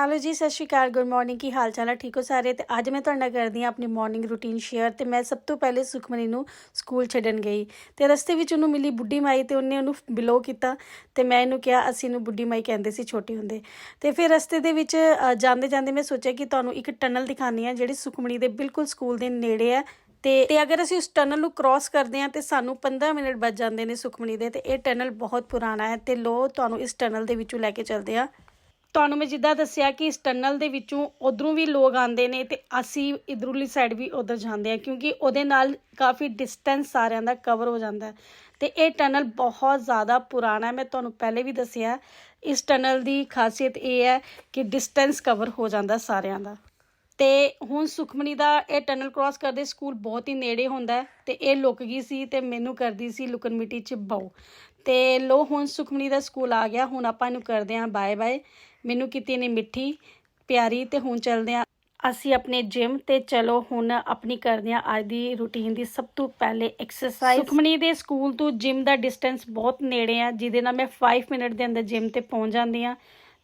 Hello ਜੀ, ਸਤਿ ਸ਼੍ਰੀ ਅਕਾਲ, good morning, ਕੀ ਹਾਲ ਚਾਲ ਹੈ ਠੀਕ ਹੋ ਸਾਰੇ? ਤੇ ਅੱਜ ਮੈਂ ਤੁਹਾਡਾ ਕਰਦੀ ਹਾਂ ਆਪਣੀ ਮਾਰਨਿੰਗ ਰੂਟੀਨ ਸ਼ੇਅਰ ਤੇ ਮੈਂ ਸਭ ਤੋਂ ਪਹਿਲੇ ਸੁਖਮਨੀ ਨੂੰ ਸਕੂਲ ਛੱਡਣ ਗਈ। ਤੇ ਰਸਤੇ ਵਿੱਚ ਉਹਨੂੰ ਮਿਲੀ ਬੁੱਢੀ ਮਾਈ ਤੇ ਉਹਨੇ ਉਹਨੂੰ ਬਿਲੋ ਕੀਤਾ ਤੇ ਮੈਂ ਇਹਨੂੰ ਕਿਹਾ, ਅਸੀਂ ਇਹਨੂੰ ਬੁੱਢੀ ਮਾਈ ਕਹਿੰਦੇ ਸੀ ਛੋਟੀ ਹੁੰਦੇ। ਤੇ ਫਿਰ ਰਸਤੇ ਦੇ ਵਿੱਚ ਜਾਂਦੇ ਜਾਂਦੇ ਮੈਂ ਸੋਚਿਆ ਕਿ ਤੁਹਾਨੂੰ ਇੱਕ ਟਨਲ ਦਿਖਾਣੀ ਆ ਜਿਹੜੀ ਸੁਖਮਨੀ ਦੇ ਬਿਲਕੁਲ ਸਕੂਲ ਦੇ ਨੇੜੇ ਹੈ। ਤੇ ਤੇ ਅਗਰ ਅਸੀਂ ਉਸ ਟਨਲ ਨੂੰ ਕ੍ਰਾਸ ਕਰਦੇ ਹਾਂ ਤੇ ਸਾਨੂੰ 15 ਮਿੰਟ ਬਚ ਜਾਂਦੇ ਨੇ ਸੁਖਮਨੀ ਦੇ ਤੇ ਇਹ ਟਨਲ ਬਹੁਤ ਪੁਰਾਣਾ ਹੈ ਤੇ ਲੋ ਤੁਹਾਨੂੰ ਇਸ ਟਨਲ ਦੇ ਵਿੱਚੋਂ ਲੈ ਕੇ ਚੱਲਦੇ ਆ ਤੁਹਾਨੂੰ ਮੈਂ ਜਿੱਦਾਂ ਦੱਸਿਆ ਕਿ ਇਸ ਟਨਲ ਦੇ ਵਿੱਚੋਂ ਉਧਰੋਂ ਵੀ ਲੋਕ ਆਉਂਦੇ ਨੇ ਤੇ ਅਸੀਂ ਇਧਰਲੀ ਸਾਈਡ ਵੀ ਉਧਰ ਜਾਂਦੇ ਆ ਕਿਉਂਕਿ ਉਹਦੇ ਨਾਲ ਕਾਫੀ ਡਿਸਟੈਂਸ ਸਾਰਿਆਂ ਦਾ ਕਵਰ ਹੋ ਜਾਂਦਾ ਹੈ। ਤੇ ਇਹ ਟਨਲ ਬਹੁਤ ਜ਼ਿਆਦਾ ਪੁਰਾਣਾ ਮੈਂ ਤੁਹਾਨੂੰ ਪਹਿਲੇ ਵੀ ਦੱਸਿਆ, ਇਸ ਟਨਲ ਦੀ ਖਾਸੀਅਤ ਇਹ ਹੈ ਕਿ ਡਿਸਟੈਂਸ ਕਵਰ ਹੋ ਜਾਂਦਾ ਸਾਰਿਆਂ ਦਾ। ਤੇ ਹੁਣ ਸੁਖਮਨੀ ਦਾ ਇਹ ਟਨਲ ਕ੍ਰਾਸ ਕਰਦੇ ਸਕੂਲ ਬਹੁਤ ਹੀ ਨੇੜੇ ਹੁੰਦਾ ਹੈ ਤੇ ਇਹ ਲੁਕ ਗਈ ਸੀ ਤੇ ਮੈਨੂੰ ਕਰਦੀ ਸੀ ਲੁਕਣ ਮਿੱਟੀ ਚ ਬਾਉ ਤੇ ਲੋ ਹੁਣ ਸੁਖਮਨੀ ਦਾ ਸਕੂਲ ਆ ਗਿਆ, ਹੁਣ ਆਪਾਂ ਇਹਨੂੰ ਕਰਦੇ ਹਾਂ ਬਾਏ ਬਾਏ ਮੈਨੂੰ ਕਿਤੇ ਨੇ ਮਿੱਠੀ, ਪਿਆਰੀ ਤੇ ਹੁਣ ਚੱਲਦੇ ਹਾਂ ਅਸੀਂ ਆਪਣੇ ਜਿਮ ਤੇ ਚਲੋ ਹੁਣ ਆਪਣੀ ਕਰਦੇ ਹਾਂ ਅੱਜ ਦੀ ਰੁਟੀਨ ਦੀ ਸਭ ਤੋਂ ਪਹਿਲੇ ਐਕਸਰਸਾਈਜ਼ ਸੁਖਮਨੀ ਦੇ ਸਕੂਲ ਤੋਂ ਜਿਮ ਦਾ ਡਿਸਟੈਂਸ ਬਹੁਤ ਨੇੜੇ ਆ, ਜਿਹਦੇ ਨਾਲ ਮੈਂ 5 ਮਿੰਟ ਦੇ ਅੰਦਰ ਜਿਮ ਤੇ ਪਹੁੰਚ ਜਾਂਦੀ ਆ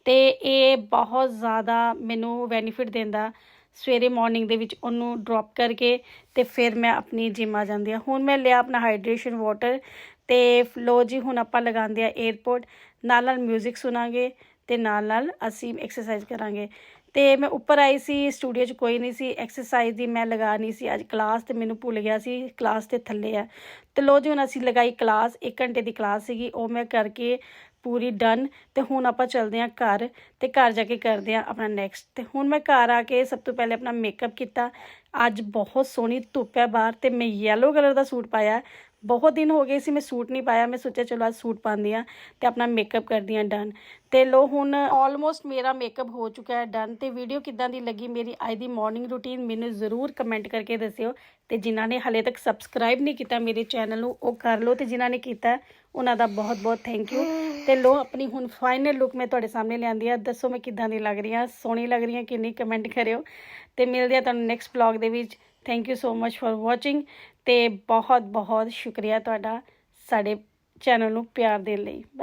ਤੇ ਇਹ ਬਹੁਤ ਜ਼ਿਆਦਾ ਮੈਨੂੰ ਬੈਨੀਫਿਟ ਦਿੰਦਾ। ਸਵੇਰੇ ਮਾਰਨਿੰਗ ਦੇ ਵਿੱਚ ਉਹਨੂੰ ਡ੍ਰੌਪ ਕਰਕੇ ਤੇ ਫਿਰ ਮੈਂ ਆਪਣੀ ਜਿਮ ਆ ਜਾਂਦੀ ਆ ਹੁਣ ਮੈਂ ਲਿਆ ਆਪਣਾ ਹਾਈਡਰੇਸ਼ਨ ਵਾਟਰ ਤੇ ਫਲੋ ਜੀ, ਹੁਣ ਆਪਾਂ ਲਗਾਉਂਦੇ ਆ 에어ਪੋਰਟ ਨਾਲ ਨਾਲ 뮤직 ਸੁਣਾਂਗੇ ਤੇ ਨਾਲ ਨਾਲ ਅਸੀਂ ਐਕਸਰਸਾਈਜ਼ ਕਰਾਂਗੇ। ਤੇ ਮੈਂ ਉੱਪਰ ਆਈ ਸੀ ਸਟੂਡੀਓ 'ਚ ਕੋਈ ਨਹੀਂ ਸੀ ਐਕਸਰਸਾਈਜ਼ ਦੀ ਮੈਂ ਲਗਾ ਨਹੀਂ ਸੀ, ਅੱਜ ਕਲਾਸ ਤੇ ਮੈਨੂੰ ਭੁੱਲ ਗਿਆ ਸੀ ਕਲਾਸ ਤੇ ਥੱਲੇ ਆ। ਤੇ ਲੋ ਜੀ ਹੁਣ ਅਸੀਂ ਲਗਾਈ ਕਲਾਸ 1 ਘੰਟੇ ਦੀ ਕਲਾਸ ਸੀਗੀ, ਉਹ ਮੈਂ ਕਰਕੇ ਪੂਰੀ ਡਨ ਤੇ ਹੁਣ ਆਪਾਂ ਚੱਲਦੇ ਹਾਂ ਘਰ, ਤੇ ਘਰ ਜਾ ਕੇ ਕਰਦੇ ਹਾਂ ਆਪਣਾ ਨੈਕਸਟ ਤੇ ਹੁਣ ਮੈਂ ਘਰ ਆ ਕੇ ਸਭ ਤੋਂ ਪਹਿਲੇ ਆਪਣਾ ਮੇਕਅਪ ਕੀਤਾ। ਅੱਜ ਬਹੁਤ ਸੋਹਣੀ ਧੁੱਪ ਹੈ ਬਾਹਰ, ਤੇ ਮੈਂ ਯੈਲੋ ਕਲਰ ਦਾ ਸੂਟ ਪਾਇਆ। ਬਹੁਤ ਦਿਨ ਹੋ ਗਏ ਸੀ ਮੈਂ ਸੂਟ ਨਹੀਂ ਪਾਇਆ, ਮੈਂ ਸੋਚਿਆ ਚਲੋ ਅੱਜ ਸੂਟ ਪਾਉਂਦੀ ਆ ਤੇ ਆਪਣਾ ਮੇਕਅਪ ਕਰਦੀ ਆ ਡਨ ਤੇ ਲੋ ਹੁਣ ਆਲਮੋਸਟ ਮੇਰਾ ਮੇਕਅਪ ਹੋ ਚੁੱਕਾ ਹੈ ਡਨ ਤੇ ਵੀਡੀਓ ਕਿੱਦਾਂ ਦੀ ਲੱਗੀ ਮੇਰੀ ਅੱਜ ਦੀ ਮਾਰਨਿੰਗ ਰੂਟੀਨ ਮੈਨੂੰ ਜ਼ਰੂਰ ਕਮੈਂਟ ਕਰਕੇ ਦੱਸਿਓ ਤੇ ਜਿਨ੍ਹਾਂ ਨੇ ਹਲੇ ਤੱਕ ਸਬਸਕ੍ਰਾਈਬ ਨਹੀਂ ਕੀਤਾ ਮੇਰੇ ਚੈਨਲ ਨੂੰ, ਉਹ ਕਰ ਲਓ ਤੇ ਜਿਨ੍ਹਾਂ ਨੇ ਕੀਤਾ ਉਹਨਾਂ ਦਾ ਬਹੁਤ ਬਹੁਤ ਥੈਂਕ ਯੂ ਤੇ ਲੋ ਆਪਣੀ ਹੁਣ ਫਾਈਨਲ ਲੁੱਕ ਮੈਂ ਤੁਹਾਡੇ ਸਾਹਮਣੇ ਲਿਆਂਦੀ ਆ ਦੱਸੋ ਮੈਂ ਕਿੱਦਾਂ ਦੀ ਲੱਗ ਰਹੀ ਆ ਸੋਹਣੀ ਲੱਗ ਰਹੀ ਆ ਕਿ ਨਹੀਂ ਕਮੈਂਟ ਕਰਿਓ ਤੇ ਮਿਲਦੇ ਆ ਤੁਹਾਨੂੰ ਨੈਕਸਟ ਵਲੌਗ ਦੇ ਵਿੱਚ। Thank you so much for watching ਤੇ ਬਹੁਤ ਬਹੁਤ ਸ਼ੁਕਰੀਆ ਤੁਹਾਡਾ ਸਾਡੇ ਚੈਨਲ ਨੂੰ ਪਿਆਰ ਦੇਣ ਲਈ।